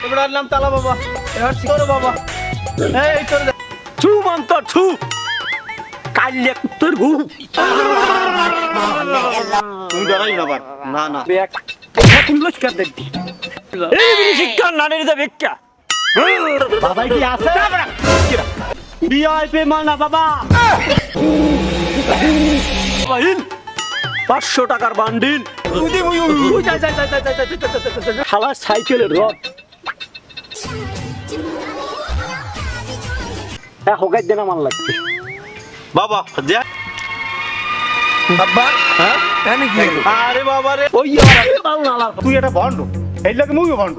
এবার আনলাম তালা বাবা এবার তোর বাবা এই তোর ছু মন্তর ছু কাল্লে কুত্তর ঘু তুমি ডরাই না না না বেক এখন লস্কার দেখবি এই শিক্ষা নানের দা ভিক্ষা বাবাই কি আছে বিআইপি মানা বাবা পাঁচশো টাকার বান্ডিল সাইকেলের রড হ্যাঁ হোকাই দেন আমার লাগবে। বাবা যা। বাবা হ্যাঁ? আমি কি আরে বাবা রে। ওই তুই এটা ভন্ড এই লাগে মুই ভন্ড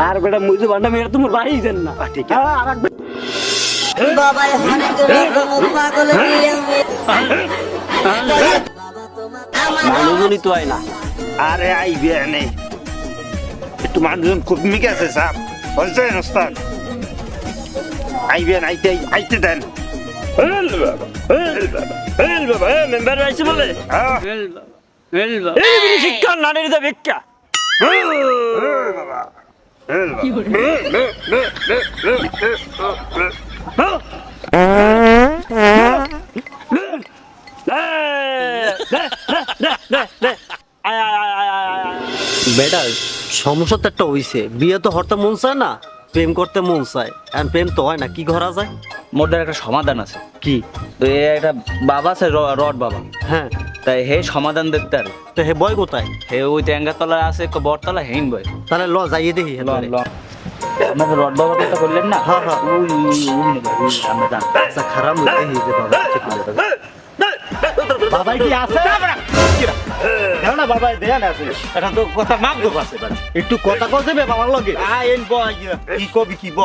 আর বেটা মুজে বান্ডা মেরে তোমার বাড়ি দেন না ঠিক আছে আর এক বাবাই অনেক রকম পাগল দিয়ে মানুষজনই তো হয় না। আরে আইবে নে একটু মানুষজন খুব মিকে আছে সাপ। নস্তান আইবেন আইতে আইতে দেন। হেল বাবা হেল বাবা হেল বাবা এ মেম্বার আইছে বলে। হ্যাঁ। হেল বাবা হেল এই বিনি শিক্ষা নানের দা ভিক্ষা। বেটা সমস্যা তো একটা হইছে। বিয়ে তো হরতে মন চায় না? প্রেম করতে মন চায় আর প্রেম তো হয় না কি করা যায়? মোটার একটা সমাধান আছে। কি? তো এ একটা বাবা আছে র- রড বাবা। হ্যাঁ। তাই হে সমাধান দেখতে আর। তো হে বয় কোথায়? হে ওই ট্যাঙ্গাতলা আছে এক বটতলা হেইন বয়। তাহলে ল যাইয়ে দেখি হে লন তাহলে। লন আপনাদের রড বাবার কথা বললেন না? হ্যাঁ, হ্যাঁ। ওই ওই ওই নেবে, ওই আমরা জানি। আচ্ছা, খারাপ বাবা। বাবাই কি আছে? না বাবাই দেয়া না এটা তো কথা মাপ দো আছে একটু কথা কল দেবে বাবার লগে। আ এন ব কি কবি কি ব।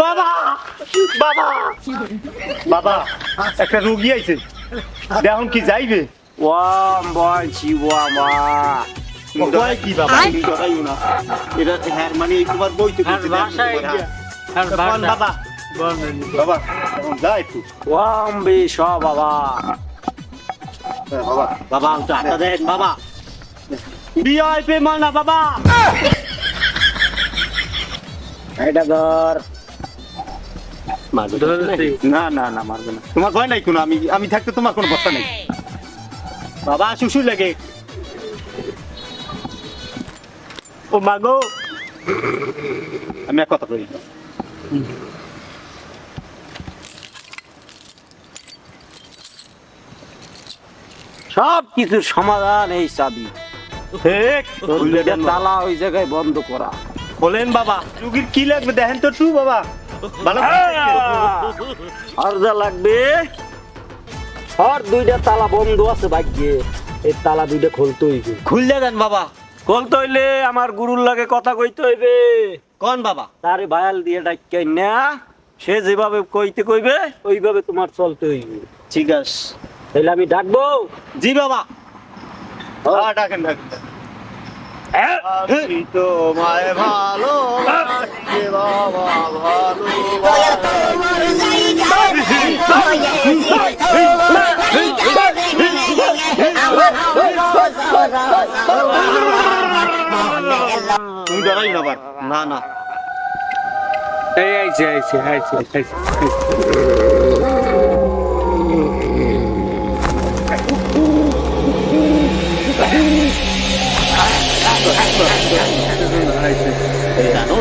বাবা বাবা বাবা একটা রোগী আইছে। দেখুন কি যাইবে। ওয়াম কয় কি বাবা? না। এটা হ্যাঁ মানে এই তোমার ভাষায় কোন বাবা। বাবা। এখন যা ওয়াম বিশ বাবা হ্যাঁ, বাবা। বাবা একটু হাতটা দেন বাবা। বিআইপি মানা বাবা। এটা ধর। না না না মারবে না। তোমার ভয় নাই কোনো? আমি আমি থাকতে তোমার কোনো বস্তা নেই। বাবা শুশু লাগে। ও মাগো আমি কথা কই সব কিছুর সমাধান এই চাবি। ঠিক। তালা ওই জায়গায় বন্ধ করা। বলেন বাবা রুগীর কি লাগবে দেখেন তো টু বাবা। আর যা লাগবে আর দুইটা তালা বন্ধ আছে ভাগ্যে। এই তালা দুইটা খুলতে হইবে। খুললে দেন বাবা। খুলতে হইলে আমার গুরুর লাগে কথা কইতে হইবে। কোন বাবা? তারে ভায়াল দিয়ে ডাক্কাই না সে যেভাবে কইতে কইবে ওইভাবে তোমার চলতে হইবে। ঠিক আছে। তাইলে আমি ডাকবো। জি বাবা। হ্যাঁ ডাকেন ডাকেন আমি তোমায় ভালো বাবা ভালো তুমি ডরাই না না না। এই আইছে আইছে আইছে আইছে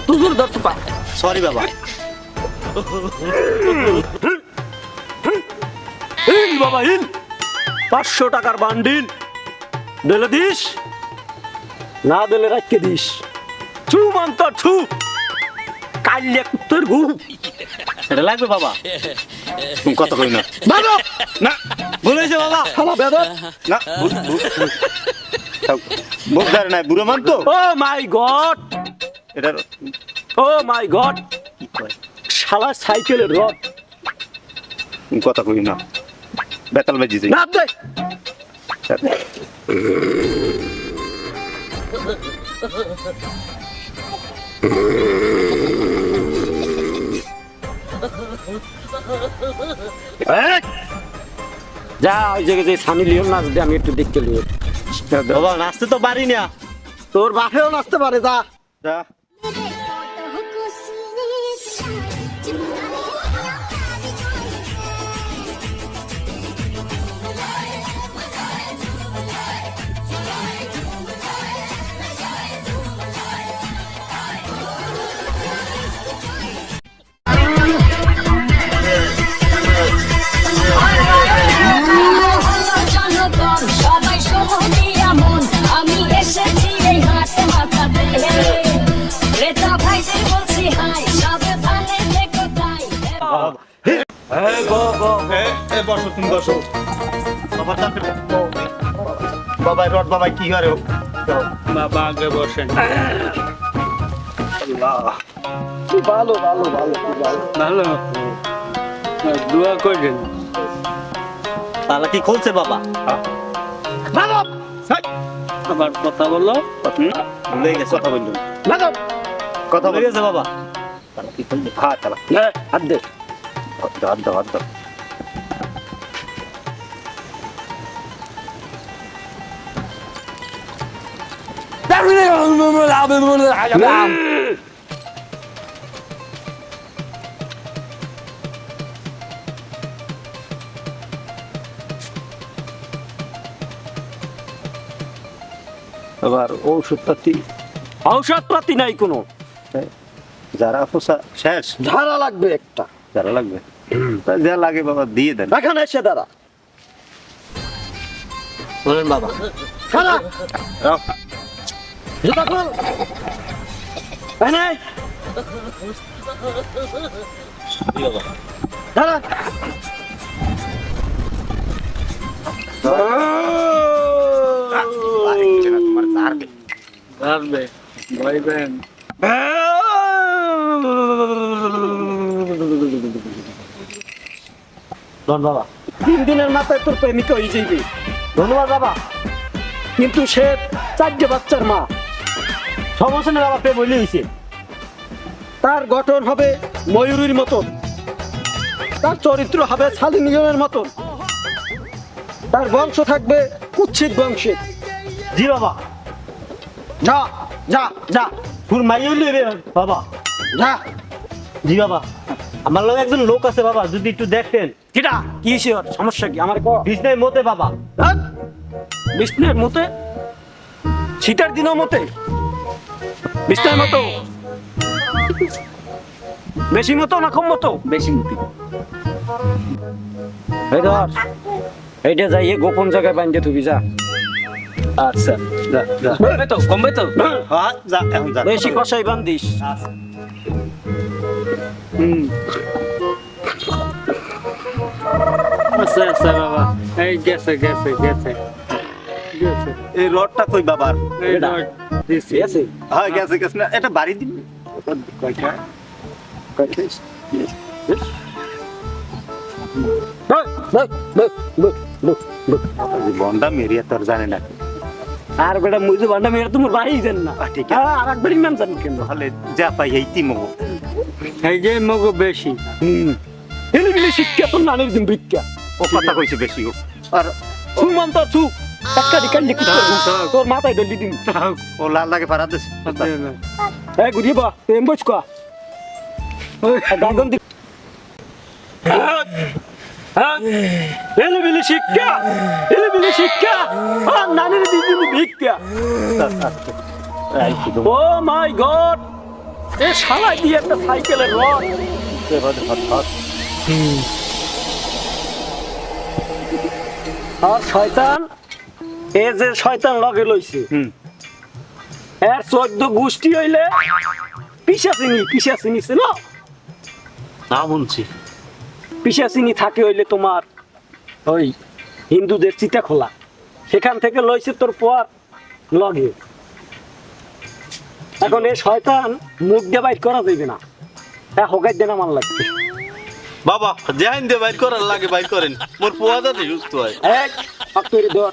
তুজুর দর্শ পা সরি বাবা। হিল বাবা হিল। পাঁচশো টাকার বান্ডিল। দিলে দিস। না দিলে রাখতে দিস। ছু মান্তর ছু। কাল্লে কুত্তর ঘুম। এটা লাগবে বাবা। তুমি কথা কই না বাবা! না। হয়েছে বাবা। খালা বেদর না ভুল ভুল। ভুল। বোঝার নাই বুড়ো মান তো? Oh my God! এটা ও মাই গড। শালা সাইকেলের রড। কথা কই না। বেতাল বাজি যাই। না দে। যা ওই জায়গায় যে সানি লিওন নাচ দে আমি একটু দেখতে লিও। বাবা নাচতে তো পারি না। তোর বাপেও নাচতে পারে যা। যা। এ বসো তুমি বসো। বাবা জানতে বাবা রড বাবা কি করে? বাবা আগে বসেন। ভালো ভালো ভালো ভালো। ভালো? দোয়া করবেন। তাহলে কি খুলছে বাবা? আবার কথা বলো। ভুলে গেছে কথা বলল। কথা ভুলে বলে গেছে বাবা। হ্যাঁ চালা এ, হাত দে। হাত দাও হাত দাও। এবার ঔষধপাতি। ঔষধপাতি নাই কোনো। যারা পোষা শেষ। ধারা লাগবে একটা। যারা লাগবে? যা লাগে বাবা দিয়ে দেন। এখানে এসে দাঁড়া। বলেন বাবা। জুতা খোল দাঁড়া বাবা তিন দিনের মাথায় তোর প্রেমিকা হয়ে যাইবে। ধন্যবাদ বাবা। কিন্তু সে চারটে বাচ্চার মা। সমস্যা নেই বাবা প্রেম হইলে হয়েছে তার গঠন হবে ময়ূরীর মতন। তার চরিত্র হবে শালিনীয়নের মতন। তার বংশ থাকবে কুচ্ছিত বংশের জি বাবা। যা যা যা। ফুল মাই হইলে বাবা। যা। জি বাবা। আমার লোক একজন লোক আছে বাবা যদি একটু দেখতেন কিটা? কি হয়েছে? সমস্যা কি? আমার বিষ্ণের মতে বাবা। হ্যাঁ? বিষ্ণুর মতে? শীতের দিনও মতে? বিষ্ণুর মতো। বেশি মতো না কম মতো? বেশি মুক্তি এই ধর এইটা যাইয়ে গোপন জায়গায় বান্ধে থুবি যা। আচ্ছা যা যা। কমবে তো কমবে তো। হ্যাঁ যা এখন যা। বেশি কষাই বান্ধিস। আচ্ছা। আচ্ছা বাবা। এই গেছে গেছে গেছে। গেছে। এই রডটা কই বাবার? এই রড। আছে? হ্যাঁ গেছে গেছে না এটা বাড়ি দিন কয়টা? বল। বন্ডা মেরিয়া তোর জানে না। আর বেটা মুজে বান্ডা মেরে তোমার বাড়ি দেন না। ঠিক আছে। আর আর একবার ইমাম জান কেন? তাহলে যা পাই এই তিমো এই যে মগো বেশি। এলি বিলি শিক্ষা তোর নানির দিন ভিক্ষা। ও কথা কইছে বেশি আর সুমান তো একটা দিকান লিখি তোর মাথায় দিন ও লাল লাগে পারা এই গুড়িয়ে বা এম বস কা। গাগন দি এলি বিলি শিক্ষা এলি বিলি শিক্ষা আর নানির দিন দিন ভিক্ষা। ও মাই গড এ শালা দিয়ে একটা সাইকেলের রড। আর শয়তান এ যে শয়তান লগে লইছে। এর চোদ্দ গোষ্ঠী হইলে পিসাচিনি পিসাচিনি ছিল? না পিসাচিনি থাকে হইলে তোমার ওই হিন্দুদের চিতা খোলা। সেখান থেকে লইছে তোর পর লগে। এখন এই শয়তান মুখ দিয়ে বাইট করা যাইবে না। হ্যাঁ হোকাই দেন আমার লাগবে। বাবা যেহান দিয়ে বাইর করার লাগে বাইর করেন। মোর পোয়া যাতে সুস্থ হয়। এক ধর।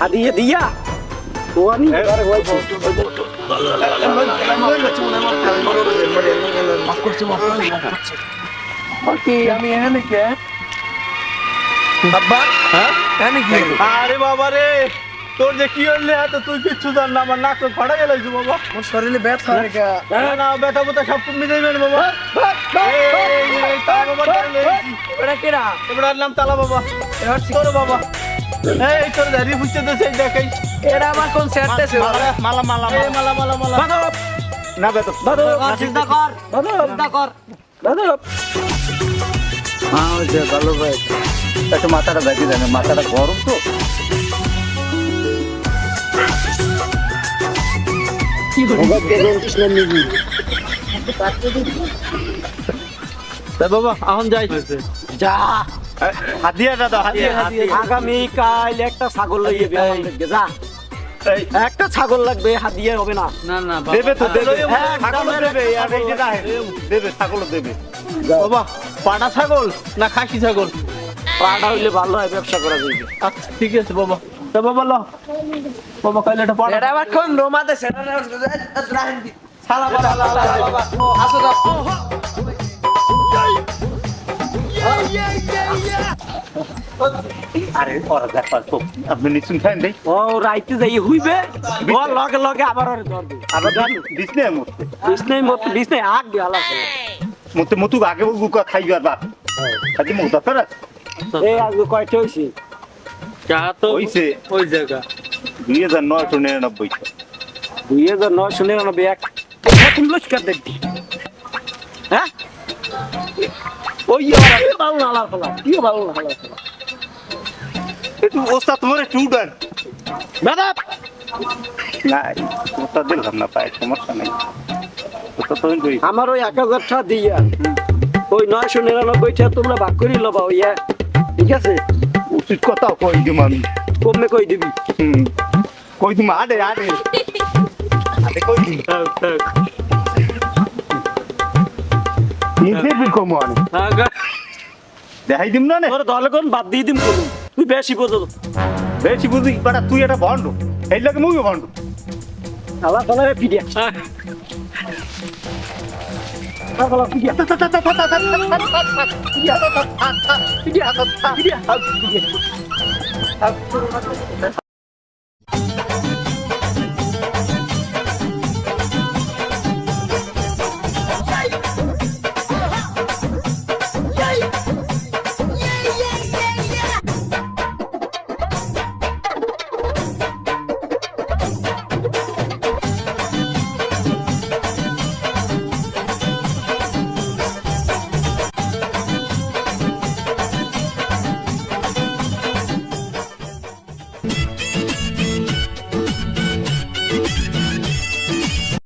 হাদিয়ে আমি এনে কে বাবা হ্যাঁ কি আরে বাবা রে তোর যে কি হইলে এত তুই কিচ্ছু জান না আমার নাক ফাটা গেল বাবা। মোর শরীরে ব্যথা রেখা না না ব্যথা ব্যথা সব কমে যাবে না বাবা। এই, এই, তালা বাবা এবার আনলাম তালা বাবা। তোর বাবা। এই তোর দাঁড়িয়ে ফুচতে তো সেই দেখাই এরা আমার কোন সেটতেছে মালা মালা মালা এই মালা মালা মালা। না বেতো দাদু চিন্তা কর। দাদু চিন্তা কর। দাদু হ্যাঁ ওই যে ভালো ভাই একটু মাথাটা ব্যাগে জানে মাথাটা গরম তো। বাবা এখন যাই। যা। হাত দাদা হাত দিয়ে হাত দিয়ে আগামী কাল একটা ছাগল লইয়ে লাগবে। যা। একটা ছাগল লাগবে হাদিয়ে হবে না। না না দেবে তো দেবে। হ্যাঁ, ছাগল দেবে। ছাগল। দেবে বাবা পাটা ছাগল না খাসি ছাগল? পাটা হইলে ভালো হয় ব্যবসা করা যাবে আচ্ছা ঠিক আছে বাবা। বাবা ল। বাবা কাইলে এটা পাটা এটা আবার কোন রোমাতে সেটা সালা বাবা বাবা আসো দাও আরে ওরা ব্যাপার তো আপনি নিশ্চুন খান দেই? ও রাইতে যাই হইবে? ও লগে লগে আবার ওরে ধরবে আবার দিস নে মরতে বিষ্ণাই মত বিষ্ণাই আগ দিয়ে আলাপ মতে মতু আগে গুকা খাইবার বাপ খালি মুখ দরকার আছে? আজ কয়টা হইছে? যা তো হইছে। ওই জায়গা। দুই হাজার নয়শো নিরানব্বই। দুই হাজার নয়শো নিরানব্বই এক। তুমি লস্কার দেখবি হ্যাঁ? ওই ভালো না আলাপ ফলা কি ভালো না আলাপ ফলা একটু ওস্তাদ তোমার একটু উঠান। দাদা না ওস্তাদ দিলাম না পায় সমস্যা নাই। আমার ওই এক হাজার টাকা দিয়া ওই নয়শো নিরানব্বই টাকা তোমরা ভাগ করি লবা ওই ঠিক আছে? উচিত কথা কই দিম আমি? কমে কই দিবি? হুম। কই দিম আডে আডে আডে কই দিম নিজে বি কম আনি দেখাই দিম না নে? তোর দলে কোন বাদ দিয়ে দিম করুন তুই বেশি বোঝো। বেশি বুঝি বাটা তুই এটা ভন্ড এই লাগে মুই ভন্ড আবার ফলা পিডিয়া। kalau iya iya iya iya